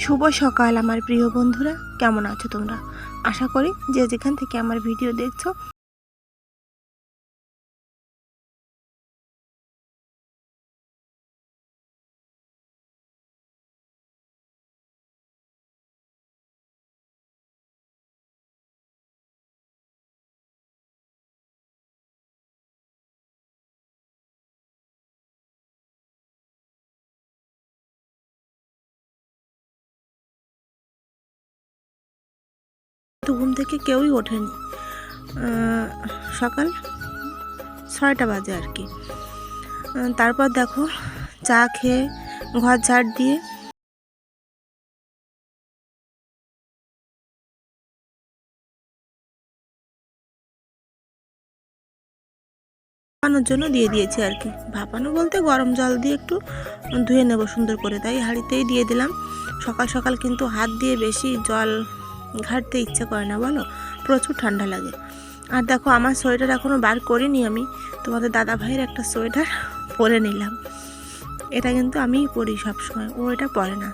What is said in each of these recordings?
শুভ সকাল, আমার প্রিয় বন্ধুরা। কেমন আছো তোমরা? আশা করি যে যেখান থেকে আমার ভিডিও দেখছ তো ঘুম থেকে কেউই ওঠেনি। সকাল ছয়টা বাজে আর কি। তারপর দেখো চা খেয়ে ঘর ঝাড় দিয়ে ভাপানোর জন্য দিয়ে দিয়েছি আর কি। ভাপানো বলতে গরম জল দিয়ে একটু ধুয়ে নেব সুন্দর করে। তাই হাঁড়িতেই দিয়ে দিলাম। সকাল সকাল কিন্তু হাত দিয়ে বেশি জল ঘাটতে ইচ্ছে করে না, বলো? প্রচুর ঠান্ডা লাগে। আর দেখো, আমার সোয়েটার এখনও বার করিনি আমি। তোমাদের দাদা ভাইয়ের একটা সোয়েটার পরে নিলাম। এটা কিন্তু আমি পরি সবসময়, ও এটা পরে না।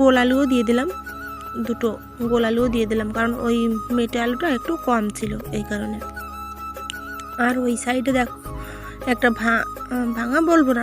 গোল আলুও দিয়ে দিলাম। দুটো গোল আলুও দিয়ে দিলাম, কারণ ওই মেটে আলুটা একটু কম ছিল এই কারণে। আর ওই সাইডে দেখো, একটা ভাঙা বলব না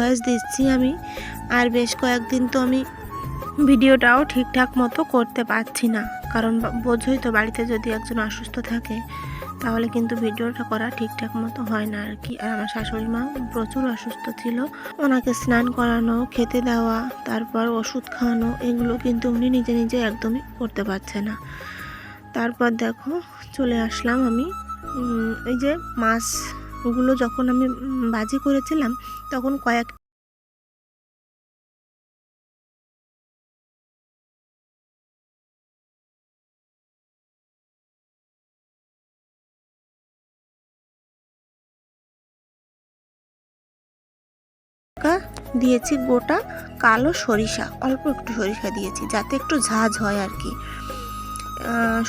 ভয়েস দিচ্ছি আমি। আর বেশ কয়েকদিন তো আমি ভিডিওটাও ঠিকঠাক মতো করতে পারছি না। কারণ বোঝোই তো বাড়িতে যদি একজন অসুস্থ থাকে, তাহলে কিন্তু ভিডিওটা করা ঠিকঠাক মতো হয় না আর কি আর আমার শাশুড়ি মা প্রচুর অসুস্থ ছিল। ওনাকে স্নান করানো, খেতে দেওয়া, তারপর ওষুধ খাওয়ানো, এগুলো কিন্তু উনি নিজে নিজে একদমই করতে পারছে না। তারপর দেখো, চলে আসলাম আমি এই যে মাছগুলো যখন আমি বাজি করেছিলাম, তখন কয়েক দিয়েছি গোটা কালো সরিষা, অল্প একটু সরিষা দিয়েছি, যাতে একটু ঝাঁঝ হয় আর কি।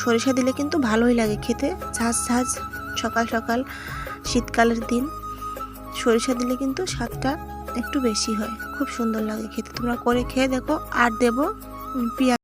সরিষা দিলে কিন্তু ভালোই লাগে খেতে, ঝাঁঝ ঝাঁঝ, সকাল সকাল শীতকালের দিন, সরিষা দিলে কিন্তু স্বাদটা একটু বেশি হয়। খুব সুন্দর লাগে খেতে। তোমরা করে খেয়ে দেখো। আর দেবো পেঁয়াজ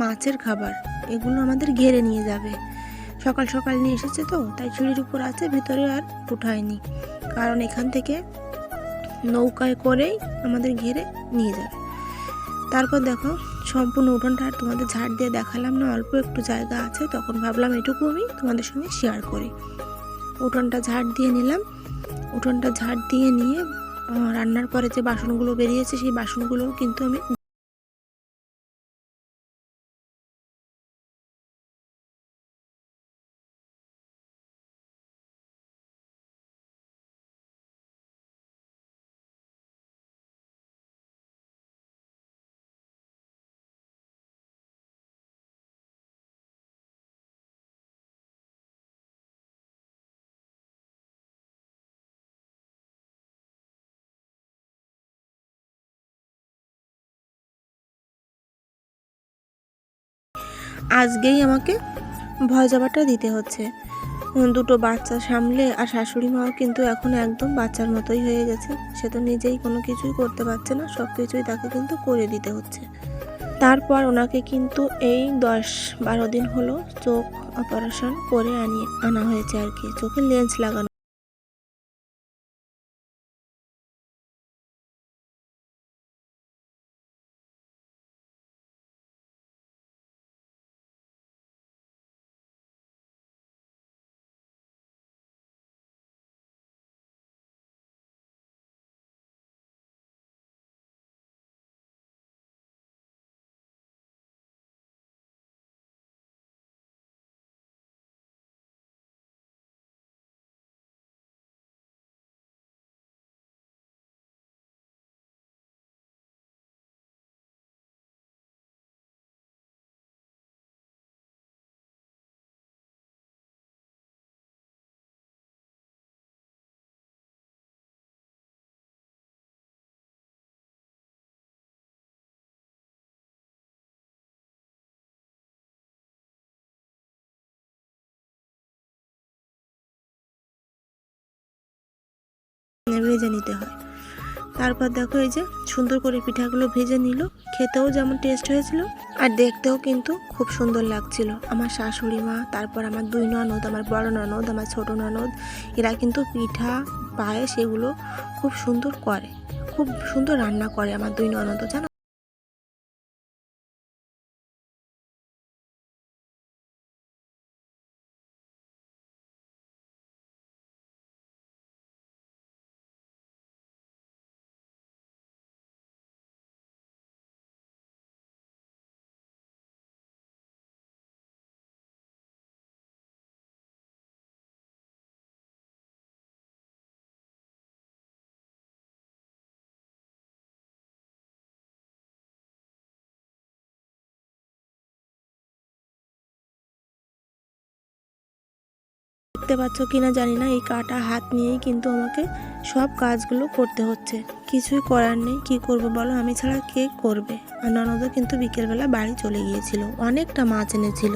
মাছের খাবার, এগুলো আমাদের ঘেরে নিয়ে যাবে। সকাল সকাল নিয়ে এসেছে তো, তাই সিঁড়ির উপর আছে, ভিতরে আর উঠায়নি। কারণ এখান থেকে নৌকায় করেই আমাদের ঘেরে নিয়ে যাবে। তারপর দেখো, সম্পূর্ণ উঠোনটা আর তোমাদের ঝাড় দিয়ে দেখালাম না, অল্প একটু জায়গা আছে, তখন ভাবলাম এটুকু আমি তোমাদের সঙ্গে শেয়ার করি। উঠোনটা ঝাড় দিয়ে নিলাম। উঠোনটা ঝাড় দিয়ে নিয়ে রান্নার পরে যে বাসনগুলো বেরিয়েছে, সেই বাসনগুলোও কিন্তু আমি আজকেই আমাকে ভয় জবাটা দিতে হচ্ছে। দুটো বাচ্চা সামলে আর শাশুড়ি মাও কিন্তু এখন একদম বাচ্চার মতোই হয়ে গেছে। সে তো নিজেই কোনো কিছুই করতে পারছে না, সব কিছুই তাকে কিন্তু করে দিতে হচ্ছে। তারপর ওনাকে কিন্তু এই দশ বারো দিন হলো চোখ অপারেশন করে আনিয়ে আনা হয়েছে আর কি, চোখে লেন্স লাগানো। ভেজে নিতে হয়। তারপর দেখো এই যে সুন্দর করে পিঠাগুলো ভেজে নিল। খেতেও যেমন টেস্ট হয়েছিল আর দেখতেও কিন্তু খুব সুন্দর লাগছিল। আমার শাশুড়ি মা, তারপর আমার দুই ননদ, আমার বড় ননদ, আমার ছোট ননদ, এরা কিন্তু পিঠা, পায়েস এগুলো খুব সুন্দর করে, খুব সুন্দর রান্না করে আমার দুই ননদ। জানো? দেখতে পাচ্ছ কিনা জানি না, এই কাটা হাত নিয়েই কিন্তু আমাকে সব কাজগুলো করতে হচ্ছে। কিছুই করার নেই, কি করব বলো? আমি ছাড়া কে করবে? আর ননদও কিন্তু বিকেলবেলা বাড়ি চলে গিয়েছিল, অনেকটা মাছ এনেছিল।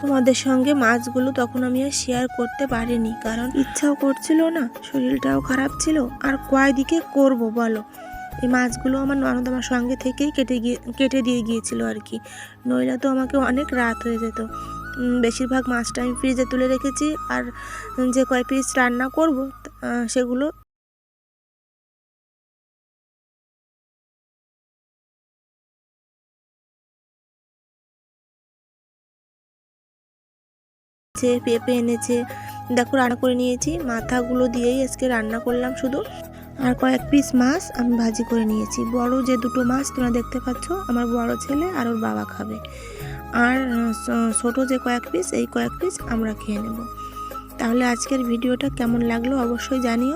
তোমাদের সঙ্গে মাছগুলো তখন আমি আর শেয়ার করতে পারিনি, কারণ ইচ্ছাও করছিল না, শরীরটাও খারাপ ছিল। আর কয়দিকে করব বলো? এই মাছগুলো আমার ননদ আমার সঙ্গে থেকেই কেটে গিয়ে, কেটে দিয়ে গিয়েছিল আর কি। নইলে তো আমাকে অনেক রাত হয়ে যেত। বেশিরভাগ মাছটা আমি ফ্রিজে তুলে রেখেছি আর যে কয় পিস রান্না করব সেগুলো পেঁপে এনেছে, দেখো রান্না করে নিয়েছি, মাথাগুলো দিয়েই আজকে রান্না করলাম শুধু। আর কয়েক পিস মাছ আমি ভাজি করে নিয়েছি। বড় যে দুটো মাছ তোমরা দেখতে পাচ্ছ, আমার বড় ছেলে আর ওর বাবা খাবে। আর ছোটো যে কয়েক পিস এই কয়েক পিস আমরা খেয়ে নেব। তাহলে আজকের ভিডিওটা কেমন লাগল অবশ্যই জানিও।